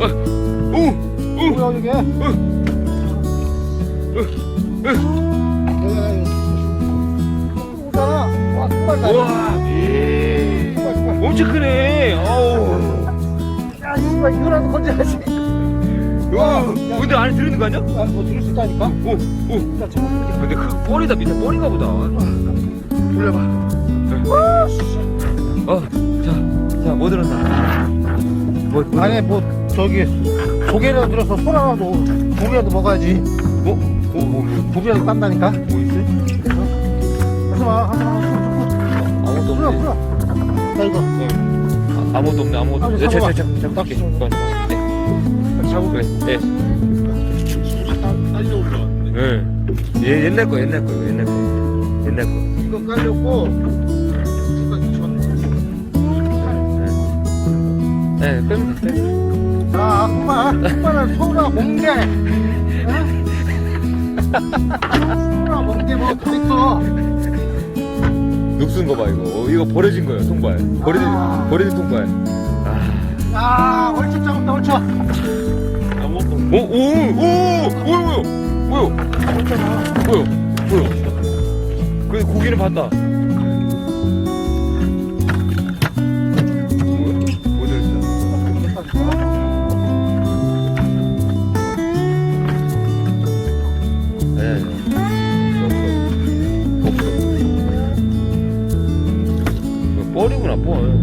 오! 뭐야 이게? 오잖아. 와 정말 나. 우와! 엄청 크네! 어우! 야 씨발 이거라도! 근데 안에 들어있는 거 아니야? 아 뭐 들을 수 있다니까? 오! 오! 야 저거 근데 그 뻘이다 밑에 뻘인가 보다 돌려봐. 어! 자, 자, 뭐 들었나? 뭐, 뭐 안에 뭐 저기 조개라도 들어서 소라라도 고기라도 먹어야지. 뭐? 뭐, 뭐, 뭐, 고기라도 딴다니까. 뭐 있어? 하지 마. 하지 마. 아무것도 풀어 없네 풀어. 나 이거. 아, 아무것도 없네 아무것도 아, 없네 잡아봐. 자, 자, 자, 자, 딱 오케이. 잡아. 그건, 네. 그래, 네. 딸려 올라왔네. 네. 얘 옛날 거 옛날 거 옛날 거 옛날 거 이거 깔렸고 네, 빼면 돼, 빼면 자, 아쿠마, 아쿠마는 소라 멍게. 소라 멍게 뭐? 돼. 녹슨 거 봐, 이거. 어, 이거 버려진 거야, 통발. 버려진, 아. 버려진 통발. 아. 야, 얼추 잡았다, 얼추. 오, 오, 오, 뭐야, 뭐야, 뭐야, 뭐야, 뭐야. 그 고기는 봤다. 뻘이구나 뻘.